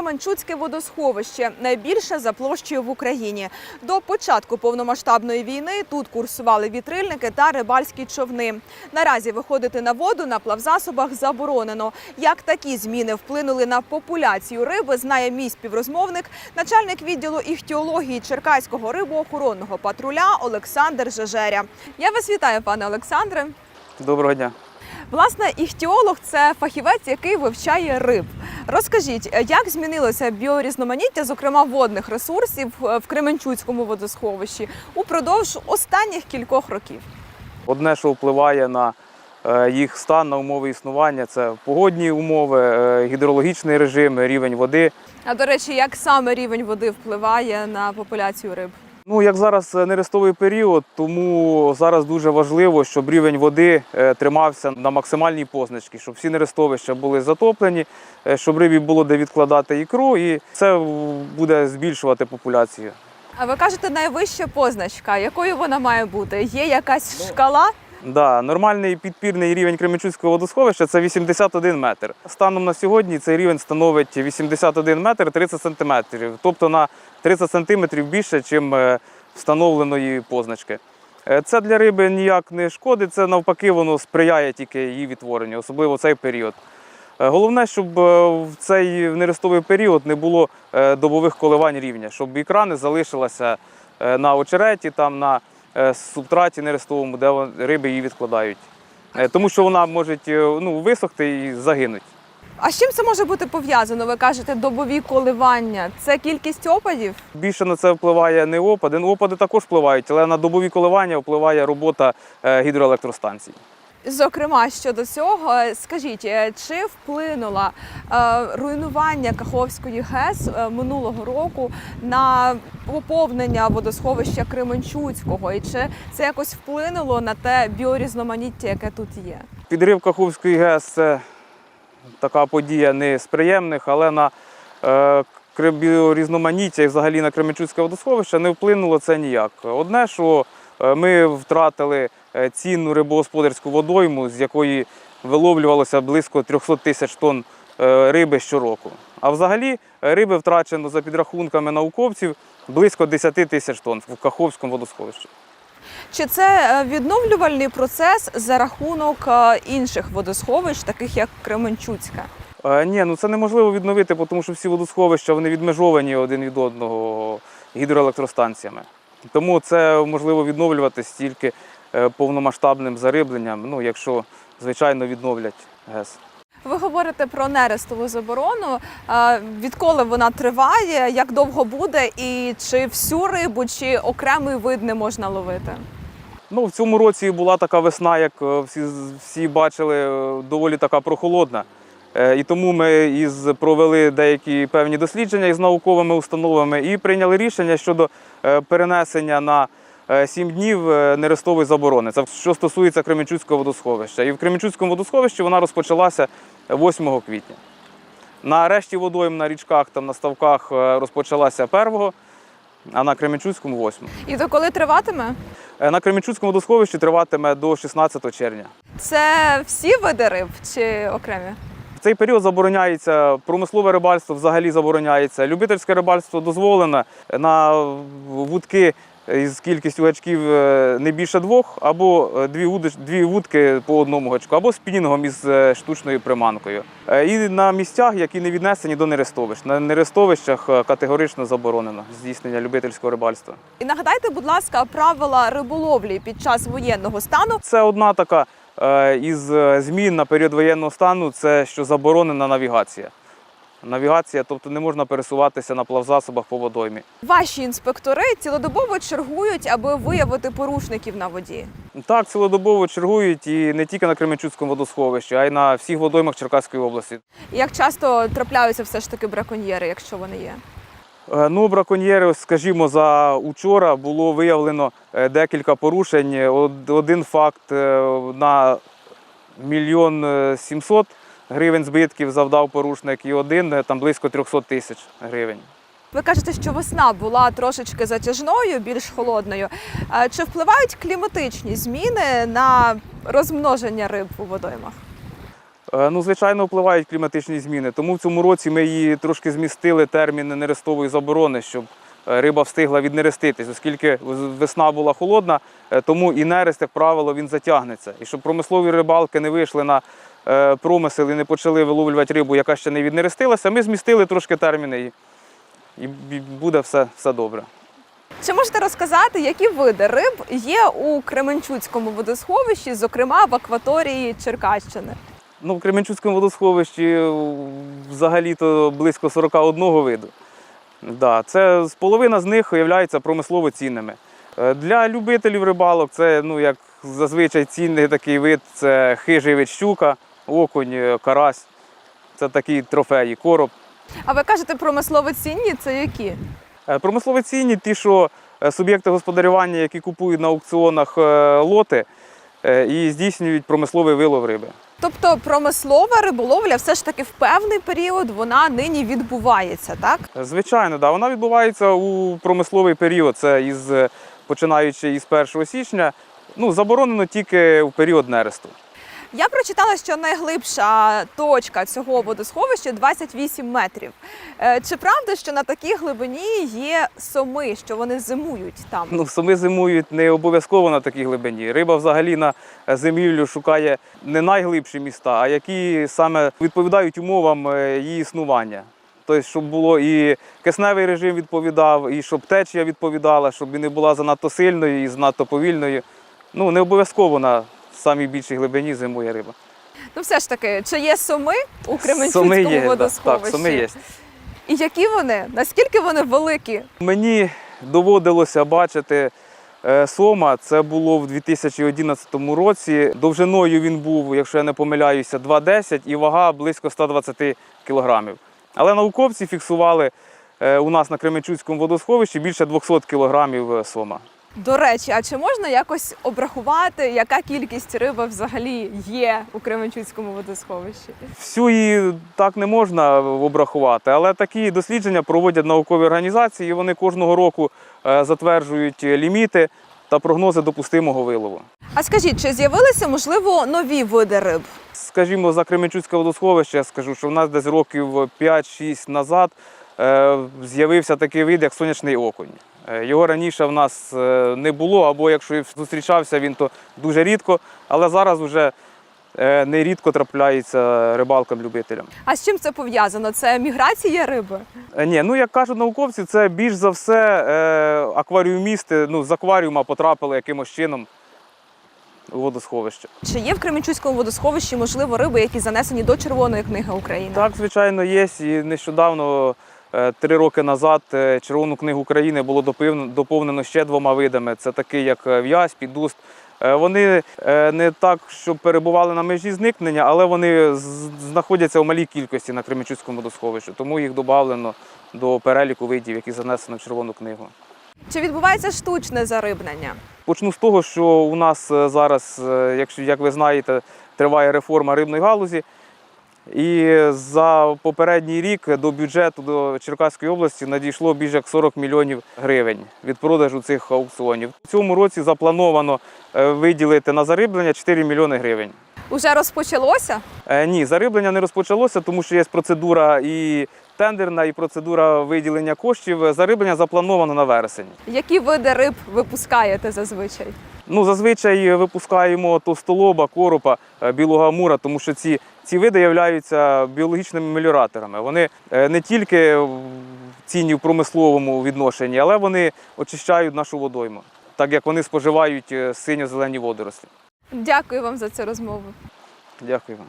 Кременчуцьке водосховище найбільше за площею в Україні. До початку повномасштабної війни тут курсували вітрильники та рибальські човни. Наразі виходити на воду на плавзасобах заборонено. Як такі зміни вплинули на популяцію риби, знає мій співрозмовник, начальник відділу іхтіології Черкаського рибоохоронного патруля Олександр Жежеря. Я вас вітаю, пане Олександре. Доброго дня. Власне, іхтіолог це фахівець, який вивчає риб. Розкажіть, е, як змінилося біорізноманіття, зокрема водних ресурсів е, в Кременчуцькому водосховищі упродовж останніх кількох років? Одне, що впливає на е, їх стан, на умови існування, це погодні умови, гідрологічний режим, рівень води. А до речі, як саме рівень води впливає на популяцію риб? Ну, як зараз е, нерестовий період, тому зараз дуже важливо, щоб рівень води е, тримався на максимальній позначці, щоб всі нерестовища були затоплені, е, щоб рибі було де відкладати ікру, і це буде збільшувати популяцію. А ви кажете, найвища позначка. Якою вона має бути? Є якась шкала? Да, нормальний підпірний рівень Кременчуцького водосховища це 81 метр. Станом на сьогодні цей рівень становить 81 метр 30 сантиметрів, тобто на 30 сантиметрів більше, ніж встановленої позначки. Е, Це для риби ніяк не шкодить, це навпаки воно сприяє тільки її відтворенню, особливо цей період. Е, Головне, щоб е, в цей нерестовий період не було е, добових коливань рівня, щоб ікра не залишилася е, на очереті, там на е, субтраті нерестовому, де риби її відкладають. Е, Тому що вона може е, ну, висохти і загинути. А з чим це може бути пов'язано? Ви кажете, добові коливання. Це кількість опадів? Більше на це впливає не опади. Ну, опади також впливають, але на добові коливання впливає робота е, гідроелектростанцій. Зокрема, щодо цього, скажіть, е, чи вплинуло е, руйнування Каховської ГЕС е, минулого року на поповнення водосховища Кременчуцького? І чи це якось вплинуло на те біорізноманіття, яке тут є? Підрив Каховської ГЕС це така подія не з приємних, але на біорізноманіття і взагалі на Кременчуцьке водосховище не вплинуло це ніяк. Одне, що ми втратили е, цінну рибогосподарську водойму, з якої виловлювалося близько 300 тисяч тонн е, риби щороку. А взагалі е, риби втрачено за підрахунками науковців близько 10 тисяч тонн в Каховському водосховищі. Чи це е, відновлювальний процес за рахунок е, інших водосховищ, таких як Кременчуцьке? Е, Ні, ну це неможливо відновити, тому що всі водосховища вони відмежовані один від одного гідроелектростанціями. Тому це можливо відновлювати тільки е, повномасштабним зарибленням, ну якщо звичайно відновлять ГЕС. Ви говорите про нерестову заборону. Е, Відколи вона триває, як довго буде, і чи всю рибу, чи окремий вид не можна ловити? Ну, в цьому році була така весна, як е, всі, всі бачили, доволі така прохолодна. Е, І тому ми із провели деякі певні дослідження із науковими установами і прийняли рішення щодо е, перенесення на 7 днів е, нерестової заборони. Це що стосується Кременчуцького водосховища. І в Кременчуцькому водосховищі вона розпочалася 8 квітня. На решті водойм на річках, там на ставках е, розпочалася 1, а на Кременчуцькому 8. І то коли триватиме? Е, На Кременчуцькому водосховищі триватиме до 16 червня. Це всі види риб чи окремі? Цей період забороняється промислове рибальство, взагалі забороняється. Любительське рибальство дозволено на вудки із кількістю гачків е, не більше двох, або е, дві, вудки по одному гачку, або спінінгом із е, штучною приманкою. І на місцях, які не віднесені до нерестовищ. На нерестовищах категорично заборонено здійснення любительського рибальства. І нагадайте, будь ласка, правила риболовлі під час воєнного стану. Це одна така із е, змін на період воєнного стану, це що заборонена навігація. Навігація, тобто не можна пересуватися на плавзасобах по водоймі. Ваші інспектори цілодобово чергують, аби виявити порушників на воді. Так, цілодобово чергують і не тільки на Кременчуцькому водосховищі, а й на всіх водоймах Черкаської області. Як часто трапляються все ж таки браконьєри, якщо вони є? Е, Ну, браконьєри, скажімо, за учора було виявлено е, декілька порушень. Один факт е, на мільйон е, сімсот гривень збитків завдав порушник, і один е, там близько 300 тисяч гривень. Ви кажете, що весна була трошечки затяжною, більш холодною. Е, Чи впливають кліматичні зміни на розмноження риб у водоймах? Е, Ну, звичайно, впливають кліматичні зміни. Тому в цьому році ми її трошки змістили термін нерестової заборони, щоб е, риба встигла віднереститись, оскільки весна була холодна, е, тому і нерест, як правило, він затягнеться. І щоб промислові рибалки не вийшли на промисел і не почали виловлювати рибу, яка ще не віднерестилася, ми змістили трошки терміни і буде все, все добре. Чи можете розказати, які види риб є у Кременчуцькому водосховищі, зокрема в акваторії Черкащини? Ну, в Кременчуцькому водосховищі взагалі-то близько 41 виду. Да, це з половина з них є промислово цінними. Е, Для любителів рибалок це ну, як зазвичай цінний такий вид це хижий вид щука, окунь, е, карась. Це такі трофеї, короб. А ви кажете промислово цінні, це які? Е, Промислові цінні ті, що суб'єкти господарювання, які купують на аукціонах лоти і здійснюють промисловий вилов риби. Тобто промислова риболовля все ж таки в певний період вона нині відбувається, так? Звичайно, да. Вона відбувається у промисловий період. Це із е, починаючи із 1 січня. Ну, заборонено тільки в період нересту. Я прочитала, що найглибша точка цього водосховища 28 метрів. Е, Чи правда, що на такій глибині є соми, що вони зимують там? Ну, суми зимують не обов'язково на такій глибині. Риба взагалі на зимівлю шукає не найглибші міста, а які саме відповідають умовам е, її існування. Тобто, щоб було і кисневий режим відповідав, і щоб течія відповідала, щоб і не була занадто сильною і занадто повільною. Ну, не обов'язково на самій більшій глибині зимує риба. Ну, все ж таки, чи є соми у Суми Кременчуцькому є, водосховищі? так, суми є. І які вони? Наскільки вони великі? Мені доводилося бачити е, сома. Це було в 2011 році. Довжиною він був, якщо я не помиляюся, 2,10 і вага близько 120 кілограмів. Але науковці фіксували е, у нас на Кременчуцькому водосховищі більше 200 кілограмів е, сома. До речі, а чи можна якось обрахувати, яка кількість риби взагалі є у Кременчуцькому водосховищі? Всю її так не можна обрахувати, але такі дослідження проводять наукові організації. і Вони кожного року е, затверджують ліміти та прогнози допустимого вилову. А скажіть, чи з'явилися можливо нові види риб? Скажімо, за Кременчуцьке водосховище я скажу, що в нас десь років 5-6 назад з'явився такий вид, як сонячний окунь. Е, Його раніше в нас е, не було, або якщо і зустрічався він, то дуже рідко, але зараз вже е, нерідко трапляється рибалкам-любителям. А з чим це пов'язано? Це міграція риби? Е, Ні, ну як кажуть науковці, це більш за все е, акваріумісти ну, з акваріума потрапили якимось чином у водосховище. Чи є в Кременчуцькому водосховищі можливо риби, які занесені до Червоної книги України? Так, звичайно, є. І нещодавно, е, три роки назад, е, Червону книгу України було доповнено ще двома видами. Це такий, як е, в'язь, підуст. Е, Вони е, не так, щоб перебували на межі зникнення, але вони знаходяться у малій кількості на Кременчуцькому водосховищі, тому їх додано до переліку видів, які занесено в Червону книгу. Чи відбувається штучне зарибнення? Почну з того, що у нас е, зараз, е, якщо як ви знаєте, триває реформа рибної галузі. І за попередній рік до бюджету до Черкаської області надійшло більше як 40 мільйонів гривень від продажу цих аукціонів. В цьому році заплановано е, виділити на зариблення 4 мільйони гривень. Уже розпочалося? Е, Ні, зариблення не розпочалося, тому що є процедура і тендерна, і процедура виділення коштів. Зариблення заплановано на вересень. Які види риб випускаєте зазвичай? Ну, зазвичай випускаємо товстолоба, коропа, е, білого амура, тому що ці, ці види являються біологічними меліораторами. Вони е, не тільки цінні в промисловому відношенні, але вони очищають нашу водойму, так як вони споживають е, синьо-зелені водорослі. Дякую вам за цю розмову. Дякую вам.